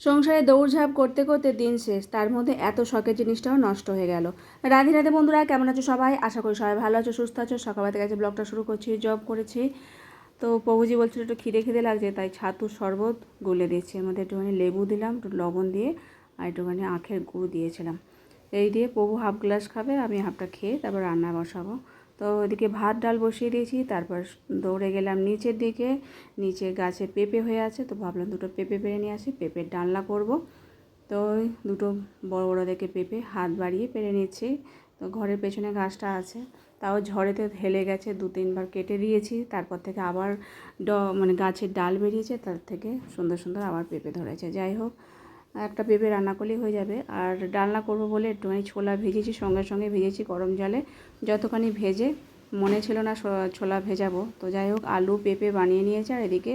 সংসারে দৌড়ঝাঁপ করতে করতে দিন শেষ। তার মধ্যে এত শখের জিনিসটাও নষ্ট হয়ে গেল। রাধে রাধে বন্ধুরা, কেমন আছো সবাই? আশা করি সবাই ভালো আছো, সুস্থ আছো। সকালবেলা থেকে ব্লগটা শুরু করছি, জব করেছি। তো প্রভুজি বলছিল একটু খিদে খিদে লাগছে, তাই ছাতুর শরবত গুলে দিয়েছি। এর মধ্যে একটুখানি লেবু দিলাম, একটু লবণ দিয়ে, আর একটুখানি আখের গুড় দিয়েছিলাম। এই দিয়ে প্রভু হাফ গ্লাস খাবে, আমি হাফটা খেয়ে তারপর রান্না বসাবো। তো ওইদিকে ভাত, ডাল বসিয়ে দিয়েছি। তারপর দৌড়ে গেলাম নিচের দিকে। নিচে গাছে পেঁপে হয়ে আছে, তো ভাবলাম দুটো পেঁপে পেরে নিয়ে আসি, পেঁপের ডালনা করব। তো দুটো বড় বড় দেখে পেঁপে হাত বাড়িয়ে পেরে নিচ্ছি। তো ঘরের পেছনে গাছটা আছে, তাও ঝড়েতে হেলে গেছে, দু তিনবার কেটে দিয়েছি। তারপর থেকে আবার ড মানে গাছের ডাল বেরিয়েছে, তার থেকে সুন্দর সুন্দর আবার পেঁপে ধরেছে। যাই হোক একটা পেঁপে রান্না করলেই হয়ে যাবে। আর ডালনা করব বলে একটুখানি ছোলা ভেজেছি, সঙ্গে সঙ্গে ভেজেছি গরম জলে। যতখানি ভেজে, মনে ছিল না ছোলা ভেজাবো। তো যাই হোক, আলু, পেঁপে বানিয়ে নিয়েছে আর এদিকে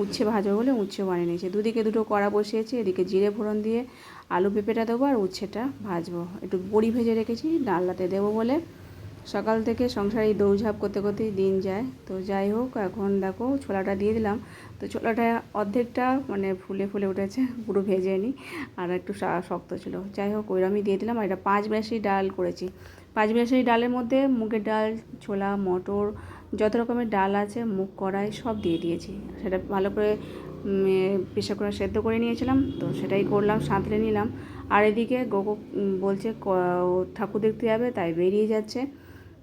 উচ্ছে ভাজবো বলে উচ্ছে বানিয়ে নিয়েছে। দুদিকে দুটো কড়া বসিয়েছি, এদিকে জিরে ফোড়ন দিয়ে আলু, পেঁপেটা দেবো আর উচ্ছেটা ভাজবো। একটু বড়ি ভেজে রেখেছি, ডালনাতে দেবো বলে সকাল থেকে সংসারে দৌড়ঝাঁপ করতে করতেই দিন যায়। তো যাই হোক, এখন দেখো ছোলাটা দিয়ে দিলাম। তো ছোলাটা অর্ধেকটা মানে ফুলে ফুলে উঠেছে, পুরো ভেজে নি আর একটু শক্ত ছিল। যাই হোক ওইরকমই দিয়ে দিলাম আর এটা পাঁচ মেশি ডাল করেছি। পাঁচ মেশি ডালের মধ্যে মুগের ডাল, ছোলা, মটর, যত রকমের ডাল আছে, মুগ কড়াই সব দিয়ে দিয়েছি। সেটা ভালো করে প্রেশার করে সেদ্ধ করে নিয়েছিলাম। তো সেটাই করলাম, সাঁতরে নিলাম। আর এদিকে গোগো বলছে ঠাকুর দেখতে যাবে, তাই বেরিয়ে যাচ্ছে।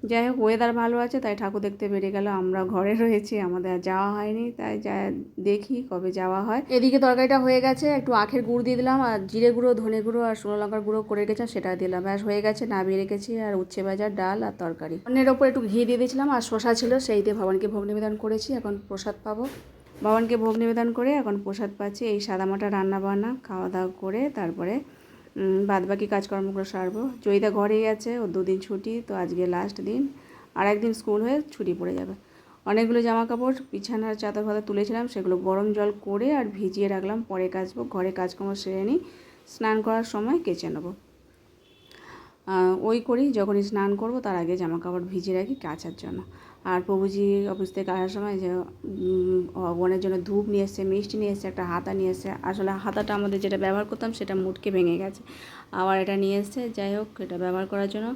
যাই হোক ওয়েদার ভালো আছে, তাই ঠাকুর দেখতে বেরিয়ে গেল। আমরা ঘরে রয়েছি, আমাদের আর যাওয়া হয়নি, তাই যা দেখি কবে যাওয়া হয়। এদিকে তরকারিটা হয়ে গেছে, একটু আখের গুড় দিয়ে দিলাম, আর জিরে গুঁড়ো, ধনে গুঁড়ো আর শুকনো লঙ্কার গুঁড়ো করে রেখেছিলাম, সেটা দিলাম। ব্যাস, হয়ে গেছে, নামিয়ে রেখেছি, আর উচ্ছে ভাজার ডাল আর তরকারি। অন্যের ওপর একটু ঘি দিয়ে দিয়েছিলাম, আর শশা ছিল, সেই দিয়ে ভবানকে ভোগ নিবেদন করেছি, এখন প্রসাদ পাবো। ভগবানকে ভোগ নিবেদন করে এখন প্রসাদ পাচ্ছি, এই সাদামাটা রান্না বান্না খাওয়া দাওয়া করে, তারপরে বাদ বাকি কাজকর্মগুলো সারবো। জয়িতা ঘরেই আছে ও দুদিন ছুটি, তো আজকে লাস্ট দিন। আর একদিন স্কুল হয়ে ছুটি পড়ে যাবে। অনেকগুলো জামা কাপড় বিছানার চাদর ফাদর তুলেছিলাম, সেগুলো গরম জল করে আর ভিজিয়ে রাখলাম। পরে কাচবো, ঘরে কাজকর্ম সেরে নিই, স্নান করার সময় কেচে নেব। ওই করি যখন স্নান করব, তার আগে জামা কাপড় ভিজিয়ে রাখি কাচার জন্য। আর প্রভুজি অফিস থেকে আসার সময় যে ভগবানের জন্য ধূপ নিয়ে এসছে, মিষ্টি নিয়ে এসছে, একটা হাতা নিয়ে এসছে। আসলে হাতাটা আমাদের যেটা ব্যবহার করতাম, সেটা মুটকে ভেঙে গেছে। আবার এটা নিয়ে এসছে, যাই হোক, এটা ব্যবহার করার জন্য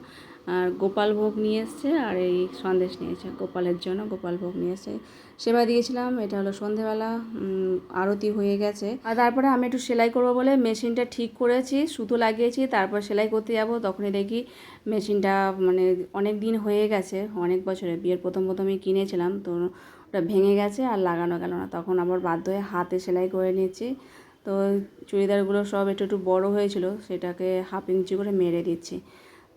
আর গোপাল ভোগ নিয়ে এসছে আর এই সন্দেশ নিয়েছে গোপালের জন্য গোপাল ভোগ নিয়ে এসছে। সেবা দিয়েছিলাম, এটা হলো সন্ধেবেলা আরতি হয়ে গেছে। আর তারপরে আমি একটু সেলাই করব বলে মেশিনটা ঠিক করেছি, সুতো লাগিয়েছি, তারপর সেলাই করতে যাব। তখনই দেখি মেশিনটা মানে অনেক দিন হয়ে গেছে, অনেক বছরে বিয়ের প্রথম প্রথমে কিনেছিলাম, তো ওটা ভেঙে গেছে আর লাগানো গেল না। তখন আবার বাধ্য হয়ে হাতে সেলাই করে নিয়েছি তো চুড়িদারগুলো সব একটু একটু বড় হয়েছিল, সেটাকে হাফ ইঞ্চি করে মেরে দিচ্ছি।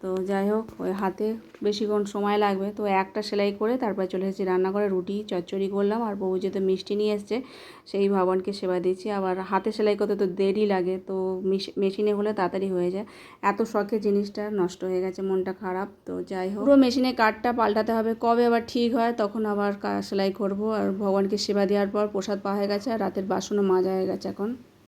তো যাই হোক, ওই হাতে বেশিক্ষণ সময় লাগবে। তো একটা সেলাই করে তারপরে চলে এসেছি রান্নাঘরে। রুটি, চচ্চড়ি করলাম আর বউ যেহেতু মিষ্টি নিয়ে এসছে, সেই ভগবানকে সেবা দিচ্ছি আবার হাতে সেলাই করতে তো দেরি লাগে, তো মিশ- মেশিনে হলে তাড়াতাড়ি হয়ে যায়। এত শখে জিনিসটা নষ্ট হয়ে গেছে, মনটা খারাপ। তো যাই হোক, পুরো মেশিনে কাঠটা পাল্টাতে হবে। কবে আবার ঠিক হয়, তখন আবার সেলাই করব। আর ভগবানকে সেবা দেওয়ার পর প্রসাদ পাওয়া হয়ে গেছে, আর রাতের বাসনও মাজা হয়ে গেছে এখন।